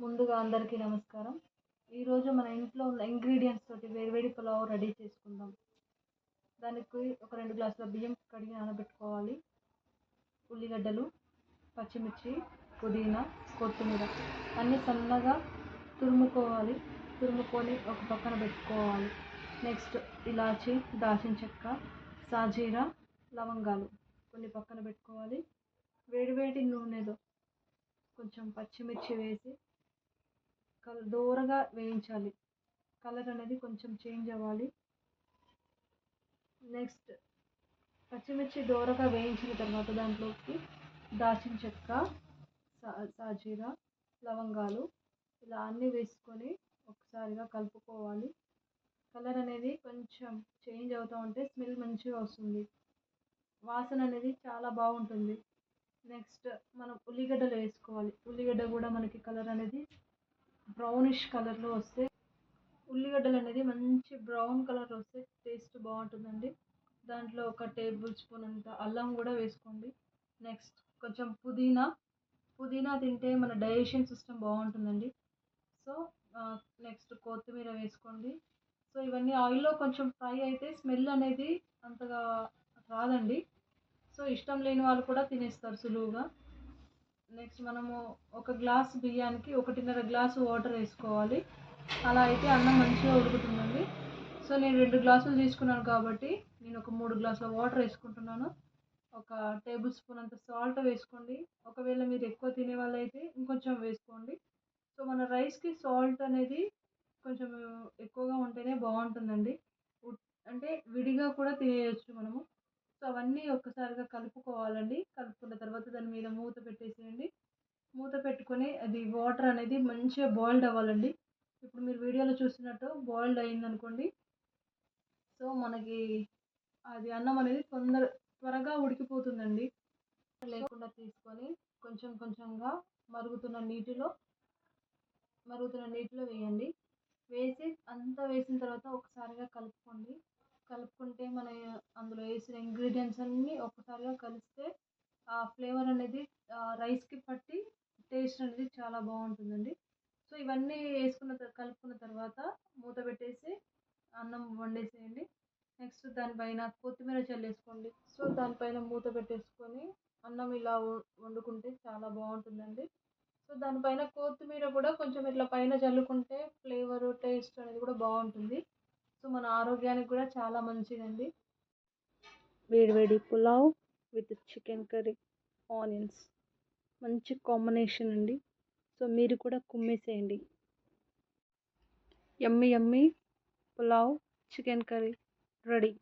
ముందుగా అందరికీ నమస్కారం. ఈరోజు మన ఇంట్లో ఉన్న ఇంగ్రీడియంట్స్ తోటి వేడివేడి పులావ్ రెడీ చేసుకుందాం. దానికి ఒక రెండు గ్లాసుల బియ్యం కడిగి నానబెట్టుకోవాలి. ఉల్లిగడ్డలు పచ్చిమిర్చి పుదీనా కొత్తిమీర అన్నీ సన్నగా తురుముకోవాలి. తురుముకొని ఒక పక్కన పెట్టుకోవాలి. నెక్స్ట్ ఇలాచి దాల్చిన చెక్క సాజీరా లవంగాలు కొన్ని పక్కన పెట్టుకోవాలి. వేడివేడి నూనెలో కొంచెం పచ్చిమిర్చి వేసి కలర్ దోరగా వేయించాలి. కలర్ అనేది కొంచెం చేంజ్ అవ్వాలి. నెక్స్ట్ పచ్చిమిర్చి దోరగా వేయించిన తర్వాత దాంట్లోకి దాల్చిన చెక్క సాజీరా లవంగాలు ఇలా అన్నీ వేసుకొని ఒకసారిగా కలుపుకోవాలి. కలర్ అనేది కొంచెం చేంజ్ అవుతూ ఉంటే స్మెల్ మంచిగా వస్తుంది. వాసన అనేది చాలా బాగుంటుంది. నెక్స్ట్ మనం ఉల్లిగడ్డలు వేసుకోవాలి. ఉల్లిగడ్డ కూడా మనకి కలర్ అనేది బ్రౌనిష్ కలర్లో వస్తే ఉల్లిగడ్డలు అనేది మంచి బ్రౌన్ కలర్ వస్తే టేస్ట్ బాగుంటుందండి. దాంట్లో ఒక టేబుల్ స్పూన్ అంత అల్లం కూడా వేసుకోండి. నెక్స్ట్ కొంచెం పుదీనా. పుదీనా తింటే మన డైజెషన్ సిస్టమ్ బాగుంటుందండి. సో నెక్స్ట్ కొత్తిమీర వేసుకోండి. సో ఇవన్నీ ఆయిల్లో కొంచెం ఫ్రై అయితే స్మెల్ అనేది అంతగా రాదండి. సో ఇష్టం లేని వాళ్ళు కూడా తినేస్తారు సులువుగా. నెక్స్ట్ మనము ఒక గ్లాస్ బియ్యానికి ఒకటిన్నర గ్లాసు వాటర్ వేసుకోవాలి. అలా అయితే అన్నం మంచిగా ఉడుకుతుందండి. సో నేను రెండు గ్లాసులు తీసుకున్నాను కాబట్టి నేను ఒక మూడు గ్లాసుల వాటర్ వేసుకుంటున్నాను. ఒక టేబుల్ స్పూన్ అంత సాల్ట్ వేసుకోండి. ఒకవేళ మీరు ఎక్కువ తినే వాళ్ళైతే ఇంకొంచెం వేసుకోండి. సో మన రైస్కి సాల్ట్ అనేది కొంచెం ఎక్కువగా ఉంటేనే బాగుంటుందండి. అంటే విడిగా కూడా తినేయచ్చు మనము. సో అవన్నీ ఒక్కసారిగా కలుపుకోవాలండి. కలుపుకున్న తర్వాత దాని మీద మూత పెట్టేసేయండి. మూత పెట్టుకొని అది వాటర్ అనేది మంచిగా బాయిల్డ్ అవ్వాలండి. ఇప్పుడు మీరు వీడియోలో చూసినట్టు బాయిల్డ్ అయిందనుకోండి. సో మనకి అది అన్నం అనేది తొందర త్వరగా ఉడికిపోతుందండి. లేకుండా తీసుకొని కొంచెం కొంచెంగా మరుగుతున్న నీటిలో మరుగుతున్న నీటిలో వేయండి. వేసి అంతా వేసిన తర్వాత ఒకసారిగా కలుపుకోండి. కలుపుకుంటే మన వేసిన ఇంగ్రీడియంట్స్ అన్నీ ఒక్కసారిగా కలిస్తే ఆ ఫ్లేవర్ అనేది రైస్కి పట్టి టేస్ట్ అనేది చాలా బాగుంటుందండి. సో ఇవన్నీ వేసుకున్న కలుపుకున్న తర్వాత మూత పెట్టేసి అన్నం వండేసేయండి. నెక్స్ట్ దానిపైన కొత్తిమీర చల్లేసుకోండి సో దానిపైన మూత పెట్టేసుకొని అన్నం ఇలా వండుకుంటే చాలా బాగుంటుందండి. సో దానిపైన కొత్తిమీర కూడా కొంచెం ఇట్లా పైన చల్లుకుంటే ఫ్లేవర్ టేస్ట్ అనేది కూడా బాగుంటుంది. సో మన ఆరోగ్యానికి కూడా చాలా మంచిదండి. వేడివేడి pulao with chicken curry onions. మంచి కాంబినేషన్ అండి. సో మీరు కూడా కుమ్మేసేయండి. Yummy yummy pulao chicken curry ready.